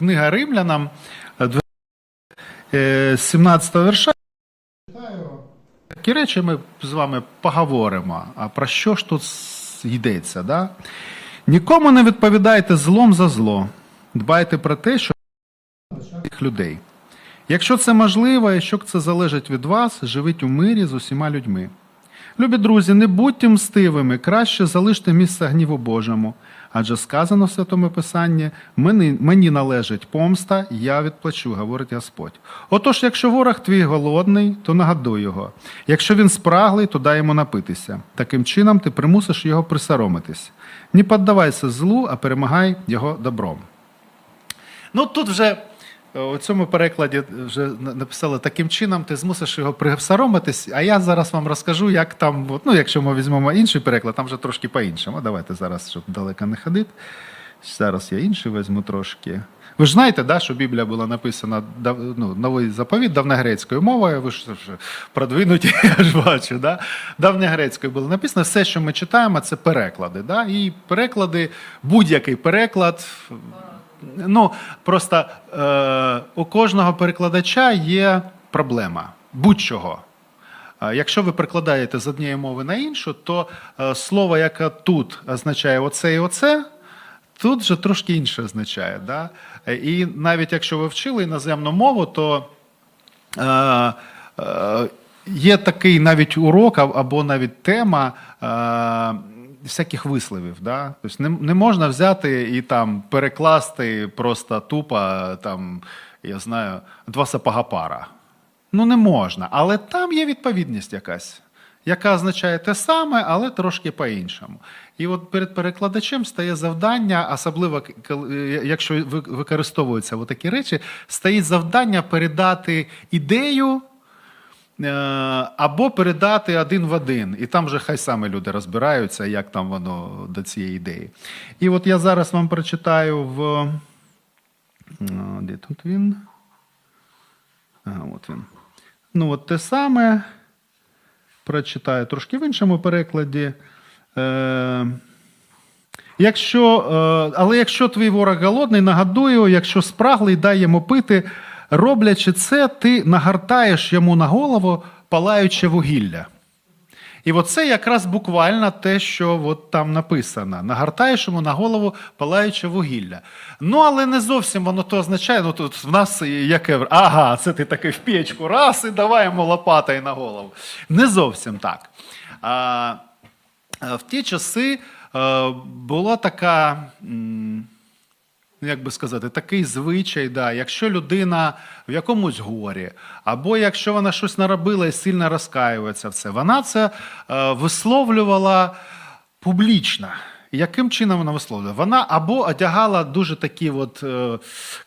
Книга Римлянам, е, дв- е, 17 верша. Такі речі ми з вами поговоримо. А про що ж тут йдеться? Да? Нікому не відповідайте злом за зло. Дбайте про те, що людей. Якщо це можливо, якщо це залежить від вас, живіть у мирі з усіма людьми. Любі друзі, не будьте мстивими, краще залиште місце гніву Божому. Адже сказано в Святому Писанні: мені, мені належить помста, я відплачу, говорить Господь. Отож, якщо ворог твій голодний, то нагадуй його. Якщо він спраглий, то дай йому напитися. Таким чином ти примусиш його присоромитись. Не піддавайся злу, а перемагай його добром. Ну тут вже у цьому перекладі вже написали таким чином, ти змусиш його присоромитись, а я зараз вам розкажу, як там, ну якщо ми візьмемо інший переклад, там вже трошки по-іншому. Давайте зараз, щоб далеко не ходити. Зараз я інший візьму трошки. Ви ж знаєте, да, що Біблія була написана ну, новий заповіт давньогрецькою мовою, ви ж продвинуті, я ж бачу. Да? Давньогрецькою було написано, все, що ми читаємо, це переклади. Да? І переклади, будь-який переклад. Ну, просто е, у кожного перекладача є проблема будь-чого. Е, Якщо ви перекладаєте з однієї мови на іншу, то е, слово, яке тут означає оце і оце, тут вже трошки інше означає. Да? Е, І навіть якщо ви вчили іноземну мову, то е, е, є такий навіть урок або навіть тема всяких висловів. Да? Тобто не, не можна взяти і там перекласти просто тупо, там, я знаю, два сапога пара. Ну, не можна. Але там є відповідність якась, яка означає те саме, але трошки по-іншому. І от перед перекладачем стає завдання, особливо якщо ви- використовуються такі речі, стоїть завдання передати ідею. Е, Або передати один в один, і там вже хай саме люди розбираються, як там воно до цієї ідеї. І от я зараз вам прочитаю в. е, Де тут він? Ага, от він. Ну, от те саме. Прочитаю трошки в іншому перекладі. Е, якщо, е, але якщо твій ворог голодний, нагадуй його, якщо спраглий, дай йому пити. Роблячи це, ти нагортаєш йому на голову палаюче вугілля. І от це якраз буквально те, що от там написано. Нагортаєш йому на голову палаюче вугілля. Ну, але не зовсім воно то означає. Ну тут в нас яке. Ага, це ти таки в печку раз і давай йому лопатою на голову. Не зовсім так. А в ті часи е, була така. Ну, як би сказати, такий звичай, да, якщо людина в якомусь горі, або якщо вона щось наробила і сильно розкаюється в це, вона це е, висловлювала публічно. Яким чином вона висловлювала? Вона або одягала дуже такі от е,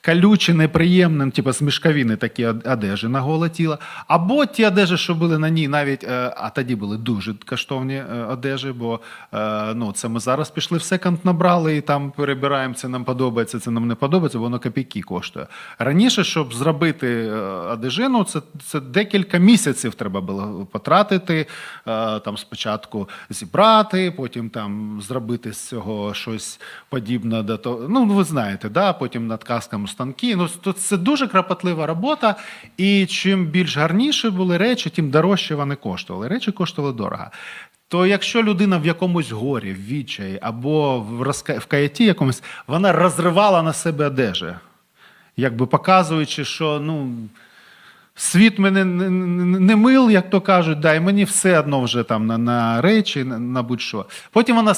калючі, неприємні, типу з мішковини такі одежі на голе тіло, або ті одежі, що були на ній, навіть, е, а тоді були дуже коштовні е, одежі, бо ну, це ми зараз пішли в секонд набрали і там перебираємо, це нам подобається, це нам не подобається, воно копійки коштує. Раніше, щоб зробити одежину, це, це декілька місяців треба було потратити, там спочатку зібрати, потім там зробити з цього щось подібне до того. Ну, ви знаєте, да? потім на ткацькому станки. Ну, то це дуже кропотлива робота, і чим більш гарніші були речі, тим дорожче вони коштували. Речі коштували дорого. То якщо людина в якомусь горі, в відчаї або в, розка... в каяті якомусь, вона розривала на себе одежі, якби показуючи, що ну, світ мене не, мил, як то кажуть, да, і мені все одно вже там на, на речі, на, на будь-що. Потім вона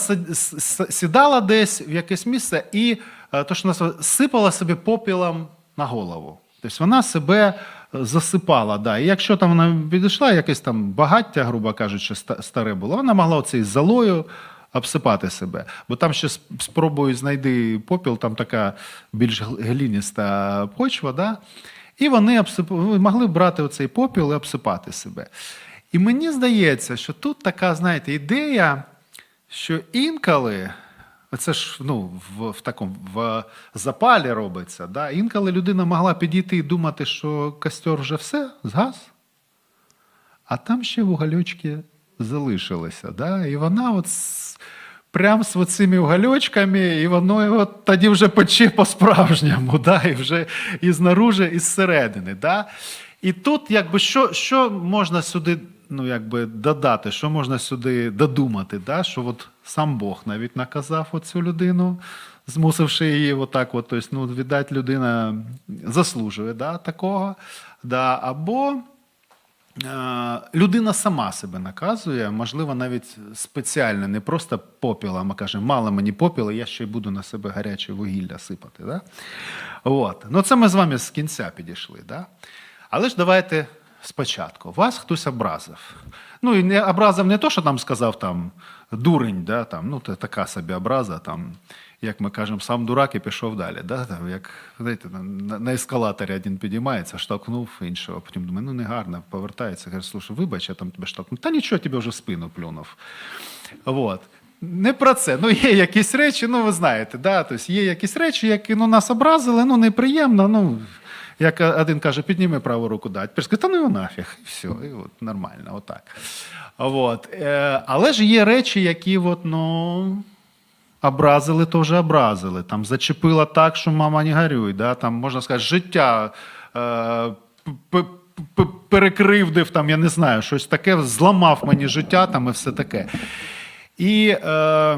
сідала десь в якесь місце і е, то, що називає, сипала собі попілом на голову. Тобто вона себе е, засипала. Да. І якщо там вона підійшла, якесь там багаття, грубо кажучи, старе було, вона могла оцей золою обсипати себе. Бо там ще спробую знайти попіл, там така більш глініста почва. Да? І вони обсип... могли брати оцей попіл і обсипати себе. І мені здається, що тут така, знаєте, ідея, що інколи, це ж ну, в, в такому в запалі робиться, да? інколи людина могла підійти і думати, що костер вже все, згас, а там ще вугольочки залишилися. Да? І вона от прям з оцими угольочками, і воно його тоді вже пече по-справжньому, да? і вже і знаружи, і зсередини. Да? І тут, якби, що, що можна сюди ну, якби, додати, що можна сюди додумати, да? що от сам Бог навіть наказав оцю людину, змусивши її отак, от, тобто, ну, віддать, людина заслужує да, такого. Да? Або людина сама себе наказує, можливо, навіть спеціально, не просто попілом, а каже, мало мені попіла, я ще й буду на себе гаряче вугілля сипати. Да? От. Ну, це ми з вами з кінця підійшли. Да? Але ж давайте спочатку. Вас хтось образив. Ну, і не образив не то, що там сказав там дурень, да, там, ну, така собі образа, там, як ми кажемо, сам дурак і пішов далі. Да? Там, як, знаєте, на, ескалаторі один підіймається, штовхнув іншого, потім думає, ну негарно, повертається, каже, слушай, вибач, я там тебе штовхнув. Та нічого, тебе вже в спину плюнув. Вот. Не про це. Ну, є якісь речі, ну ви знаєте, да? тобто є якісь речі, які ну, нас образили, ну неприємно. Ну, як один каже, підніми праву руку, да. Тепер та ну його нафіг, і все, і от, нормально, отак. От. Е, але ж є речі, які от, ну, образили, то вже образили. Там зачепила так, що мама не горюй. Да? Там, можна сказати, життя е, перекривдив, там, я не знаю, щось таке, зламав мені життя там, і все таке. І е,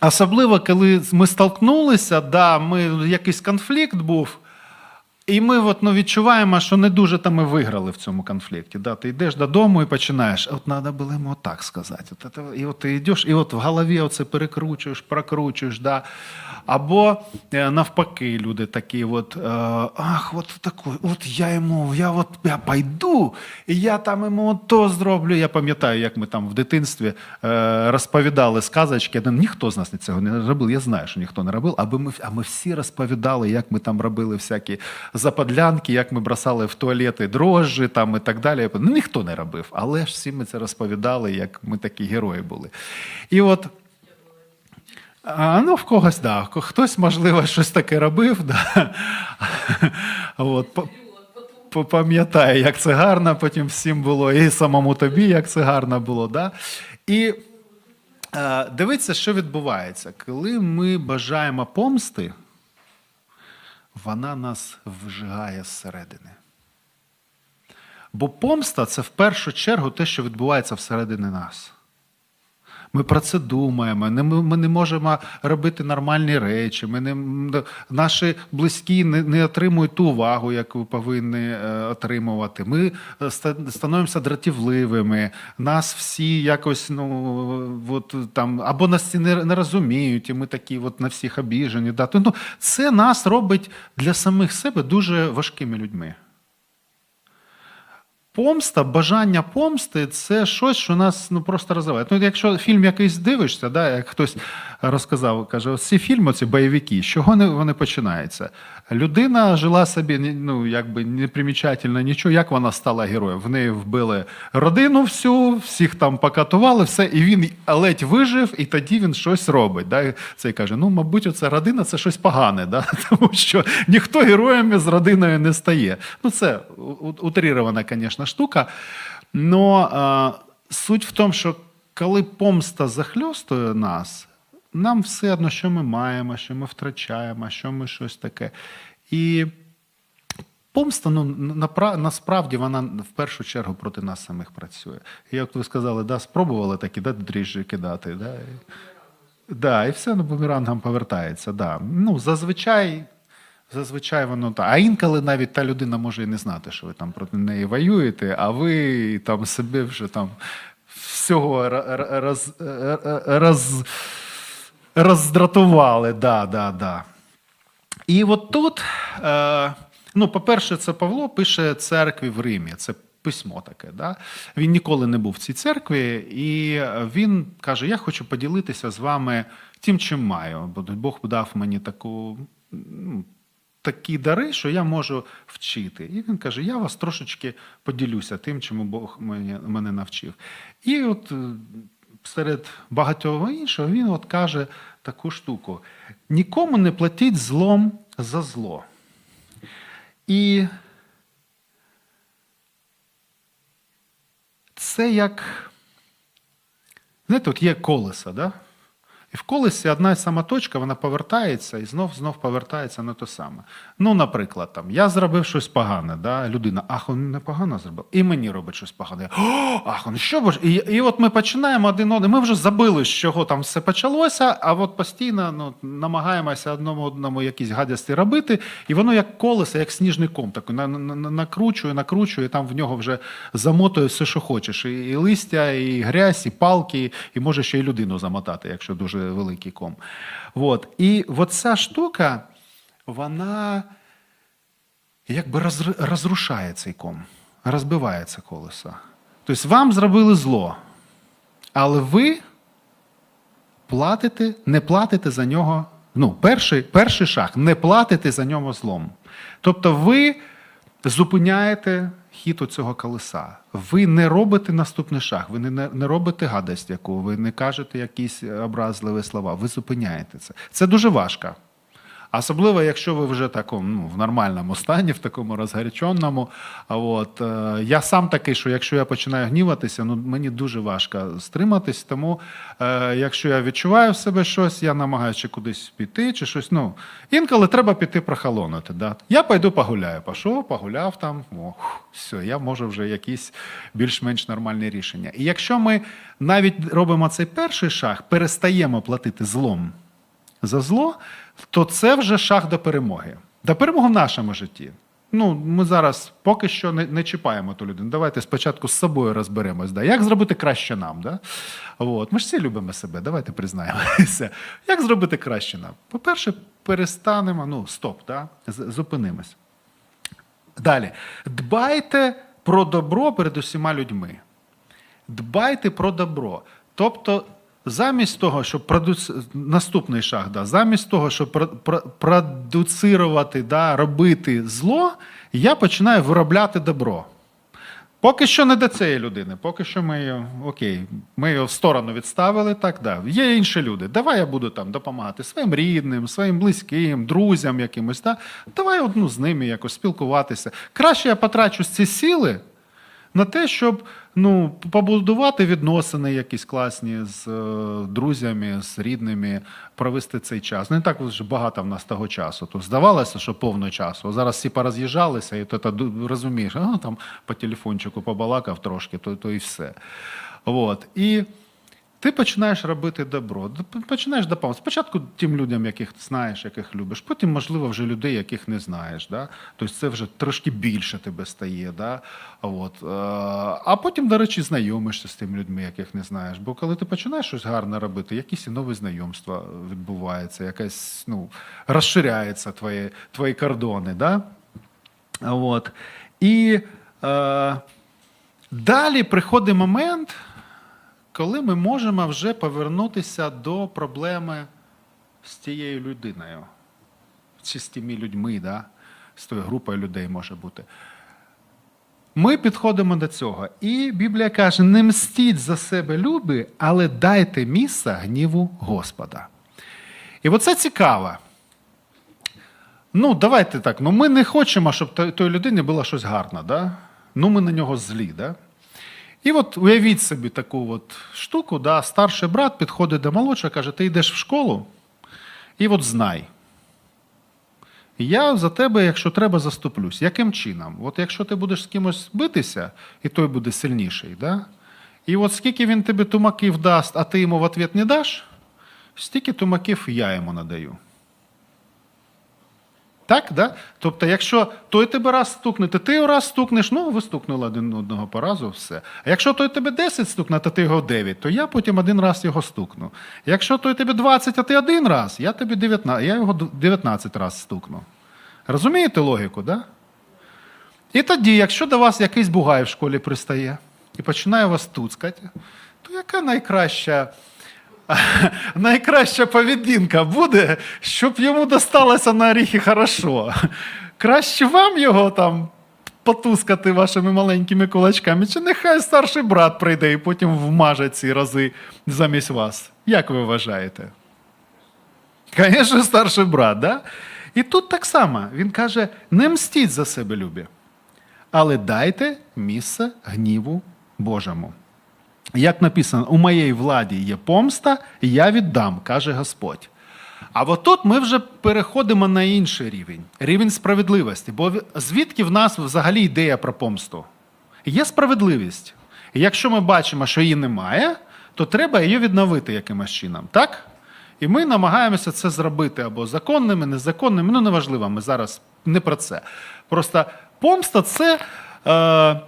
особливо, коли ми столкнулися, да, ми, якийсь конфлікт був. І ми от, ну, відчуваємо, що не дуже там ми виграли в цьому конфлікті. Да? Ти йдеш додому і починаєш, от треба було йому так сказати. От, і от ти йдеш, і от в голові оце перекручуєш, прокручуєш. Да? Або е, навпаки, люди такі, от, е, ах, от такий, от я йому, я от я пойду, і я там йому то зроблю. Я пам'ятаю, як ми там в дитинстві е, розповідали сказочки. Ну, Ніхто з нас цього не робив. Я знаю, що ніхто не робив, аби ми, а ми всі розповідали, як ми там робили всякі западлянки, як ми бросали в туалети дрожжі там і так далі. Ну, ніхто не робив, але ж всі ми це розповідали, як ми такі герої були. І от. А, ну, в когось, да. Хтось, можливо, щось таке робив, да. От, пам'ятає, як це гарно потім всім було, і самому тобі, як це гарно було. Да? І е, що відбувається. Коли ми бажаємо помсти, вона нас вжигає зсередини. Бо помста це в першу чергу те, що відбувається всередині нас. Ми про це думаємо. не- Ми, не можемо робити нормальні речі. Ми не, наші близькі не, не отримують ту увагу, яку повинні е, отримувати. Ми е, становимося дратівливими. Нас всі якось ну, от, там, або нас не, не розуміють, і ми такі от, на всіх обіжені. Да. Ну, це нас робить для самих себе дуже важкими людьми. Помста, бажання помсти це щось, що нас ну, просто розвиває. Ну, якщо фільм якийсь дивишся, да, як хтось розказав, каже, ось ці фільми, ці бойовики, з чого вони, вони починаються? Людина жила собі, ну, якби непримічательно нічого, як вона стала героєм. В неї вбили родину всю, всіх там покатували, все, і він ледь вижив, і тоді він щось робить. Да? Це і каже: ну, мабуть, оця родина це щось погане, да? тому що ніхто героями з родиною не стає. Ну, це утрірована, звісно, штука. Но е, суть в тому, що коли помста захльостує нас, нам все одно, що ми маємо, що ми втрачаємо, що ми щось таке. І помста, ну, насправді вона в першу чергу проти нас самих працює. І як ви сказали, да, спробували такі да, дріжджі кидати. Да, да, і все ну, бумерангом повертається. Да. Ну, зазвичай, зазвичай воно так. А інколи навіть та людина може і не знати, що ви там проти неї воюєте, а ви там собі вже там всього ра- ра- роз, роз, роздратували. Да, да, да. І от тут, е, ну, по-перше, це Павло пише церкві в Римі. Це письмо таке. Да? Він ніколи не був в цій церкві, і він каже: Я хочу поділитися з вами тим, чим маю. Бо Бог дав мені таку. ну, Такі дари, що я можу вчити. І він каже: я вас трошечки поділюся тим, чому Бог мене, навчив. І от е, серед багатьох іншого він от каже таку штуку: нікому не платіть злом за зло. І це як. Знаєте, от є колеса, да? І в колесі одна і сама точка, вона повертається і знов знов повертається на те саме. Ну, наприклад, там я зробив щось погане, да? людина, ах, він непогано зробив, і мені робить щось погане. О, ах, он що б ж? І, і от ми починаємо один один. Ми вже забили, з чого там все почалося, а от постійно ну, намагаємося одному одному якісь гадості робити, і воно як колесо, як сніжний ком, так на, на, на- накручує, накручує, і там в нього вже замотує все, що хочеш. І, і листя, і грязь, і палки, і може ще й людину замотати, якщо дуже великий ком. От. І от ця штука, вона якби розрушає цей ком, розбиває це колесо. Тобто вам зробили зло, але ви платите, не платите за нього. Ну, перший, перший шаг не платите за нього злом. Тобто ви зупиняєте хід у цього колеса. Ви не робите наступний шаг, ви не, не, робите гадость, яку, ви не кажете якісь образливі слова. Ви зупиняєте це. Це дуже важко. Особливо, якщо ви вже такому, ну, в нормальному стані, в такому розгаряченому. От, е, я сам такий, що якщо я починаю гніватися, ну, мені дуже важко стриматись. Тому е, якщо я відчуваю в себе щось, я намагаюся кудись піти, чи щось. Ну, інколи треба піти прохолонути. Да? Я пойду погуляю. Пішов, погуляв там, о, все, я можу вже якісь більш-менш нормальні рішення. І якщо ми навіть робимо цей перший шаг, перестаємо платити злом за зло, то це вже шаг до перемоги. До перемоги в нашому житті. Ну, ми зараз поки що не, не чіпаємо ту людину. Давайте спочатку з собою розберемось. Да? Як зробити краще нам? Да? От. Ми ж всі любимо себе, давайте признаємося. Як зробити краще нам? По-перше, перестанемо, ну, стоп, да? зупинимось. Далі. Дбайте про добро перед усіма людьми. Дбайте про добро. Тобто, замість того, щоб продуц... наступний шаг, да, замість того, щоб про- про- продуцирувати, да, робити зло, я починаю виробляти добро. Поки що не до цієї людини, поки що ми її, окей, ми його в сторону відставили, так да. Є інші люди. Давай я буду там допомагати своїм рідним, своїм близьким, друзям якимось. Да? Давай одну з ними якось спілкуватися. Краще я потрачу ці сили на те, щоб ну, побудувати відносини якісь класні з е, друзями, з рідними, провести цей час. Не так вже багато в нас того часу. То здавалося, що повно часу. Зараз всі пороз'їжджалися, і то, то розумієш, а, там по телефончику побалакав трошки, то, то і все. От. І ти починаєш робити добро, починаєш допомагати. Спочатку тим людям, яких знаєш, яких любиш, потім, можливо, вже людей, яких не знаєш. Да? Тобто це вже трошки більше тебе стає. Да? От. е, А потім, до речі, знайомишся з тими людьми, яких не знаєш. Бо коли ти починаєш щось гарне робити, якісь нові знайомства відбуваються, якась ну, розширяються твої, твої кордони. Да? От. І е, далі приходить момент коли ми можемо вже повернутися до проблеми з тією людиною, чи з тими людьми, да? з тою групою людей може бути. Ми підходимо до цього. І Біблія каже: не мстіть за себе люби, але дайте місце гніву Господа. І оце цікаво. Ну, давайте так. Ну, ми не хочемо, щоб той, людині було щось гарне, да? ну ми на нього злі. Да? І от уявіть собі таку от штуку, да, старший брат підходить до молодшого, каже, ти йдеш в школу, і от знай. Я за тебе, якщо треба, заступлюсь. Яким чином? От якщо ти будеш з кимось битися, і той буде сильніший, да? і от скільки він тобі тумаків дасть, а ти йому в ответ не даш, стільки тумаків я йому надаю. Так, да? Тобто, якщо той тебе раз стукне, то ти раз стукнеш, ну ви стукнули один одного по разу, все. А якщо той тебе 10 стукне, то ти його 9, то я потім один раз його стукну. Якщо той тебе 20, а ти один раз, я тобі 19, я його 19 раз стукну. Розумієте логіку, да? І тоді, якщо до вас якийсь бугай в школі пристає і починає вас туцкати, то яка найкраща найкраща поведінка буде, щоб йому досталося на оріхи хорошо. Краще вам його там потускати вашими маленькими кулачками, чи нехай старший брат прийде і потім вмаже ці рази замість вас. Як ви вважаєте? Звісно, старший брат, да? І тут так само він каже: не мстіть за себе, любі, але дайте місце гніву Божому. Як написано, у моєї владі є помста, я віддам, каже Господь. А от тут ми вже переходимо на інший рівень рівень справедливості. Бо звідки в нас взагалі ідея про помсту? Є справедливість. І якщо ми бачимо, що її немає, то треба її відновити якимось чином. Так? І ми намагаємося це зробити або законними, незаконними. Ну, неважливо, ми зараз не про це. Просто помста це е,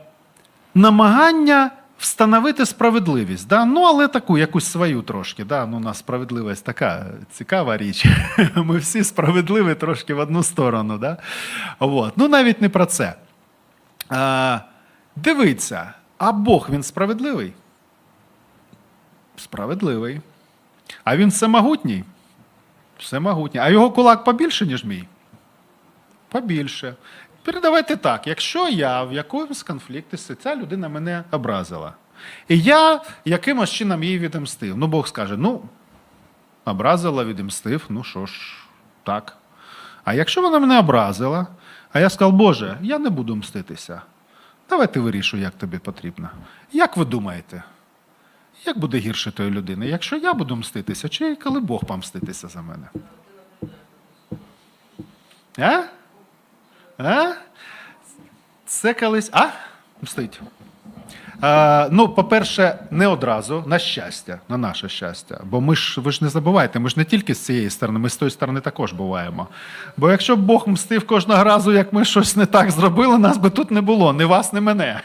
намагання встановити справедливість. Да? Ну, але таку, якусь свою трошки. Да? Ну, у нас справедливість така цікава річ. Ми всі справедливі трошки в одну сторону. Да? От. Ну, навіть не про це. Е, дивіться, а Бог він справедливий? Справедливий. А він всемогутній? Всемогутній. А його кулак побільше, ніж мій? Побільше. Передавайте так: якщо я в якомусь конфлікті, ця людина мене образила, і я якимось чином її відомстив. Ну, Бог скаже: ну, образила, відомстив, ну що ж, так. А якщо вона мене образила, а я сказав, Боже, я не буду мститися. Давайте вирішу, як тобі потрібно. Як ви думаєте? Як буде гірше тої людини, якщо я буду мститися, чи коли Бог помститися за мене? А? А? Це колись. А? Мстить. А, ну, по-перше, не одразу, на щастя, на наше щастя. Бо ми ж, ви ж не забувайте, ми ж не тільки з цієї сторони, ми з тої сторони також буваємо. Бо якщо б Бог мстив кожного разу, як ми щось не так зробили, нас би тут не було, ні вас, ні мене.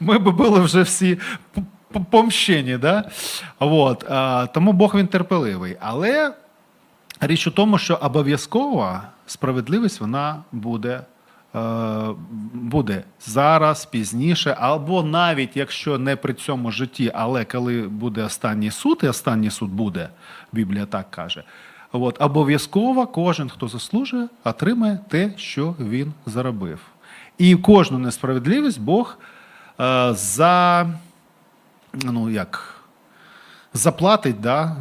Ми б були вже всі помщені. Да? От, а, тому Бог він терпеливий. Але річ у тому, що обов'язково справедливість вона буде. Е, Буде зараз, пізніше, або навіть якщо не при цьому житті, але коли буде останній суд, і останній суд буде, Біблія так каже. От, обов'язково кожен, хто заслужує, отримає те, що він заробив. І кожну несправедливість Бог е, за ну як заплатить, да?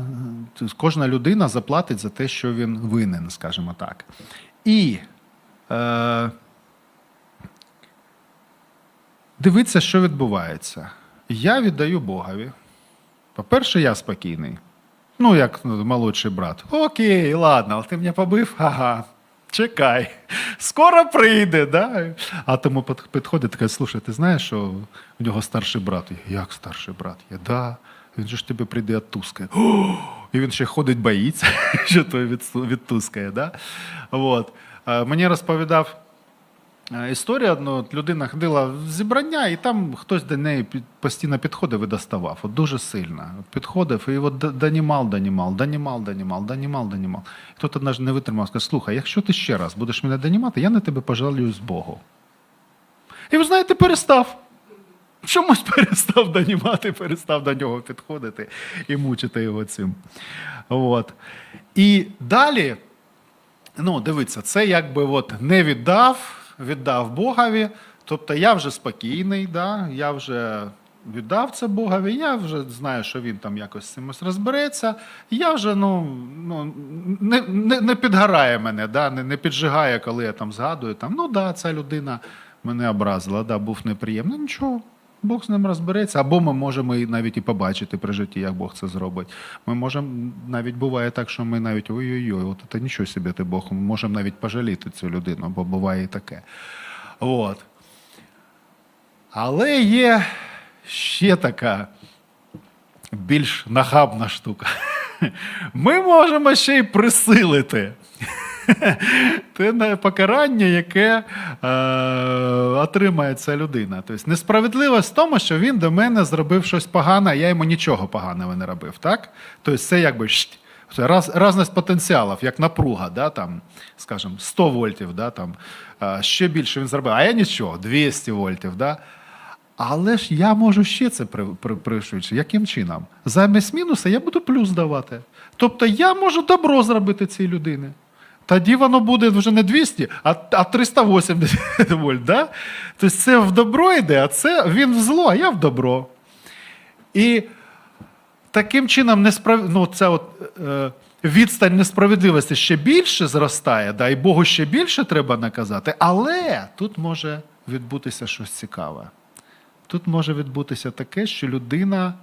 Кожна людина заплатить за те, що він винен, скажімо так. І е, дивіться, що відбувається. Я віддаю Богові. По-перше, я спокійний. Ну, як молодший брат. Окей, ладно, але ти мене побив? Ага. Чекай, скоро прийде, да? А тому підходить каже, слушай, ти знаєш, що у нього старший брат? Як старший брат? Я, да. Він же ж тебе прийде відтускає. І він ще ходить, боїться, що той відтускає. Да? От. Е, Мені розповідав Історія, ну, людина ходила в зібрання, і там хтось до неї постійно підходив і доставав. От дуже сильно. Підходив і от д- донімав, донімав, донімав, донімав, донімав, донімав. І Хтось не витримав, сказав, слухай, якщо ти ще раз будеш мене донімати, я на тебе пожалюю з Богу. І ви знаєте, перестав. Чомусь перестав донімати, перестав до нього підходити і мучити його цим. От. І далі ну, дивіться, це якби от не віддав, віддав Богові. Тобто я вже спокійний, да? я вже віддав це Богові, я вже знаю, що він там якось з цимось розбереться. Я вже ну, ну, не, не, не підгорає мене, да? не, не піджигає, коли я там згадую, там, ну да, ця людина мене образила, да, був неприємний. Нічого. Бог з ним розбереться, або ми можемо і навіть і побачити при житті, як Бог це зробить. Ми можемо навіть буває так, що ми навіть ой-ой-ой, от це нічого собі ти Бог. Ми можемо навіть пожаліти цю людину, бо буває і таке. От. Але є ще така більш нахабна штука. Ми можемо ще й присилити. Те покарання, яке е, отримає ця людина. Тобто несправедливість в тому, що він до мене зробив щось погане, а я йому нічого поганого не робив. Так? Тобто це якби раз, разність потенціалів, як напруга, да, там, скажімо, 100 вольтів, да, там, е, ще більше він зробив, а я нічого, 200 вольтів. Да? Але ж я можу ще це при, при. Яким чином? Замість мінуса я буду плюс давати. Тобто я можу добро зробити цій людині. Тоді воно буде вже не 200, а, а 380 вольт. Да? Тобто це в добро йде, а це він в зло, а я в добро. І таким чином несправ... ну, ця от, е, відстань несправедливості ще більше зростає, да, і Богу ще більше треба наказати, але тут може відбутися щось цікаве. Тут може відбутися таке, що людина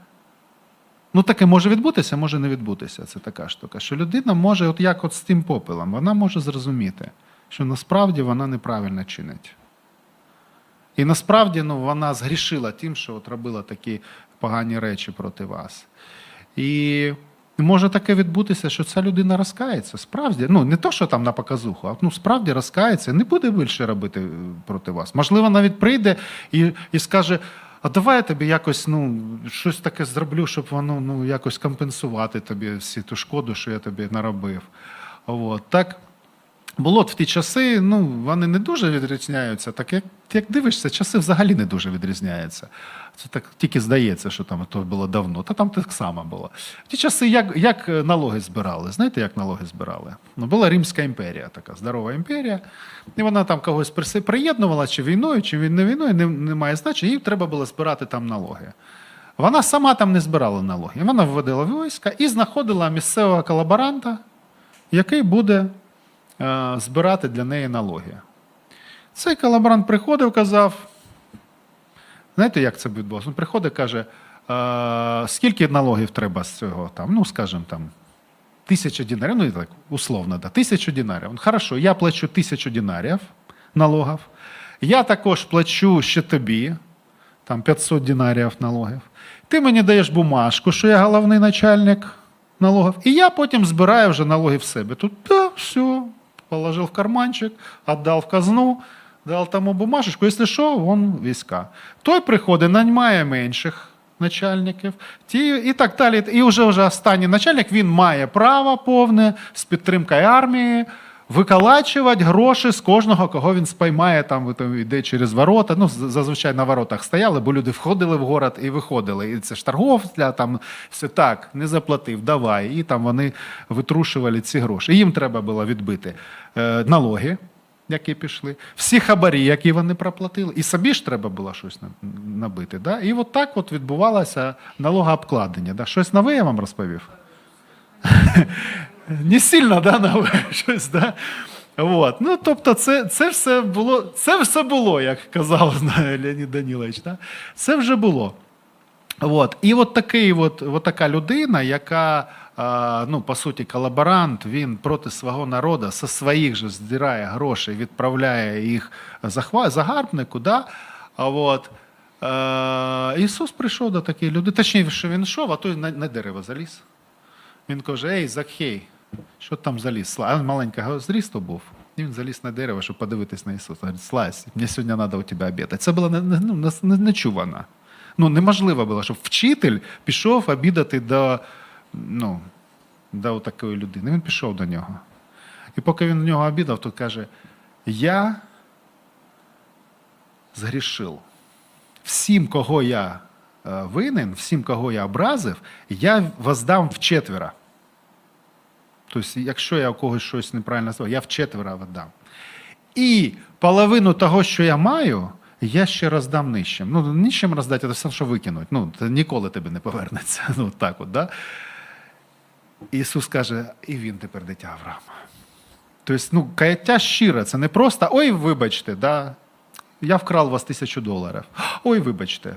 Ну, таке може відбутися, може не відбутися. Це така штука. Що людина може, от як от з тим попелом, вона може зрозуміти, що насправді вона неправильно чинить. І насправді ну, вона згрішила тим, що от робила такі погані речі проти вас. І може таке відбутися, що ця людина розкається. Справді, ну не то, що там на показуху, а ну, справді розкається, не буде більше робити е, проти вас. Можливо, навіть прийде і, і скаже. А давай я тобі якось ну, щось таке зроблю, щоб воно ну, якось компенсувати тобі всі ту шкоду, що я тобі наробив. От. Так, було в ті часи, ну, вони не дуже відрізняються. Так як, як дивишся, часи взагалі не дуже відрізняються. Це так тільки здається, що там то було давно, та там так само було. В ті часи як, як налоги збирали? Знаєте, як налоги збирали? Ну, була Римська імперія, така здорова імперія, і вона там когось приєднувала, чи війною, чи він не війною, не, не має значення, їй треба було збирати там налоги. Вона сама там не збирала налоги. Вона вводила війська і знаходила місцевого колаборанта, який буде збирати для неї налоги. Цей колаборант приходив, казав. Знаєте, як це відбулося? Він приходить, каже, е, скільки налогів треба з цього? Там, ну, скажімо, там, тисяча динарів, ну, і так, условно, да, тисячу динарів. Ну, Хорошо, я плачу тисячу динарів налогів. Я також плачу ще тобі, там 500 динарів налогів. Ти мені даєш бумажку, що я головний начальник налогів, і я потім збираю вже налоги в себе. Тут, да, все, положив в карманчик, віддав в казну, дав тому бумажечку, якщо що, вон війська. Той приходить, наймає менших начальників, ті, і так далі. І вже, вже останній начальник він має право повне з підтримкою армії виколачувати гроші з кожного, кого він спіймає, там там йде через ворота. Ну, зазвичай на воротах стояли, бо люди входили в город і виходили. І це ж торговля, там все так, не заплатив, давай. І там вони витрушували ці гроші. І їм треба було відбити е, налоги. Які пішли, всі хабарі, які вони проплатили, і собі ж треба було щось набити. Да? І от так от відбувалося налогообкладення. Да? Щось нове я вам розповів? Не сильно да, нове щось. Да? От. Ну, тобто, це, це, все було, це все було, як казав Леонід Данілович. Да? Це вже було. От. І от, такий, от, от така людина, яка, ну, по суті, колаборант, він проти свого народу зі своїх же здирає гроші, відправляє їх загарбнику. Да? От, е, Ісус прийшов до такої людини, точніше, він йшов, а той на, на дерево заліз. Він каже: Ей, Закхей, що там заліз? А маленького зрісту був. І він заліз на дерево, щоб подивитись на Ісуса. Говорить, слазь, мені сьогодні треба у тебе обідати. Це було ну, не- не- нечувано. Ну, неможливо було, щоб вчитель пішов обідати до, ну, до такої людини. Він пішов до нього. І поки він до нього обідав, то каже: Я згрішив. Всім, кого я е, винен, всім, кого я образив, я воздам вчетверо. Тобто, якщо я у когось щось неправильно сказав, я вчетверо віддам. І половину того, що я маю, я ще роздам нижчим. Ну, нижчим роздати, це все, що викинуть. Ну, це ніколи тобі не повернеться. Ну, так от, да? Ісус каже, і він тепер дитя Авраама. Тобто, ну, каяття щире, це не просто ой, вибачте, да, я вкрав у вас тисячу доларів. Ой, вибачте.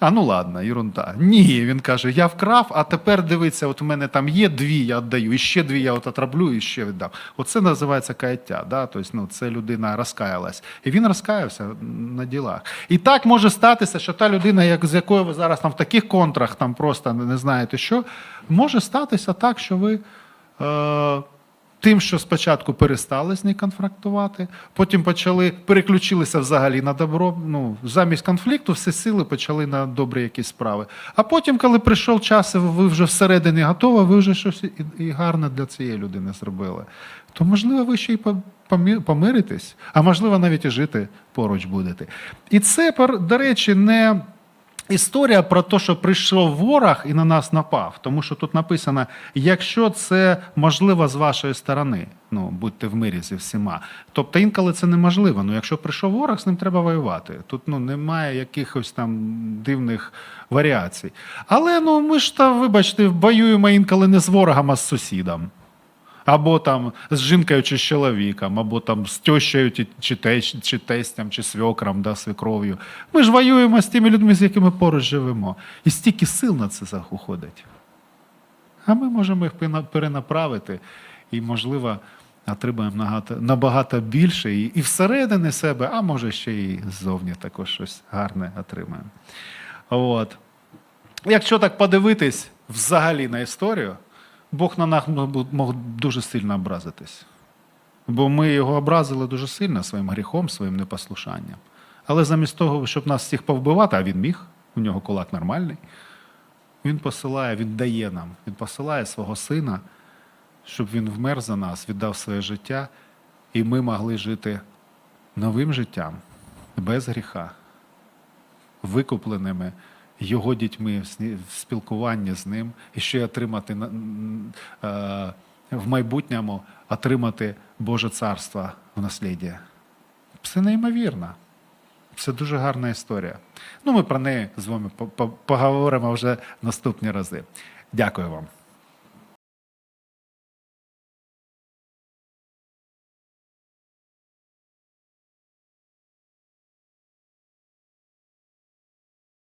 А ну ладно, ерунда. Ні, він каже: я вкрав, а тепер дивиться, от у мене там є дві, я віддаю, і ще дві я от отроблю, і ще віддам. Оце називається каяття. Да? Тобто, ну, це людина розкаялась. І він розкаявся на ділах. І так може статися, що та людина, як, з якою ви зараз там в таких контрах там просто не знаєте що, може статися так, що ви. Е- Тим, що спочатку перестали з нею конфрактувати, потім почали переключилися взагалі на добро. Ну замість конфлікту всі сили почали на добрі якісь справи. А потім, коли прийшов час, і ви вже всередині готові, ви вже щось і, гарне для цієї людини зробили. То можливо, ви ще й по- помиритесь, а можливо, навіть і жити поруч будете. І це, до речі, не. Історія про те, що прийшов ворог і на нас напав, тому що тут написано: якщо це можливо з вашої сторони, ну будьте в мирі зі всіма. Тобто інколи це неможливо. Ну якщо прийшов ворог, з ним треба воювати. Тут ну немає якихось там дивних варіацій. Але ну ми ж та, вибачте, воюємо інколи не з ворогом, а з сусідом. Або там з жінкою чи з чоловіком, або там з тещою, чи, чи, чи тестем, чи свекром, да, свекров'ю. Ми ж воюємо з тими людьми, з якими поруч живемо. І стільки сил на це уходить. А ми можемо їх перенаправити і, можливо, отримаємо нагато- набагато більше і, і всередини себе, а може ще і ззовні також щось гарне отримаємо. От. Якщо так подивитись взагалі на історію, Бог на нас мог- дуже сильно образитись. Бо ми його образили дуже сильно своїм гріхом, своїм непослушанням. Але замість того, щоб нас всіх повбивати, а він міг, у нього кулак нормальний, він посилає, він дає нам, він посилає свого сина, щоб він вмер за нас, віддав своє життя, і ми могли жити новим життям, без гріха, викупленими його дітьми сні- з ним, і ще отримати е, в майбутньому отримати Боже царство в насліддя. Це неймовірно. Це дуже гарна історія. Ну, ми про неї з вами по- по- поговоримо вже наступні рази. Дякую вам.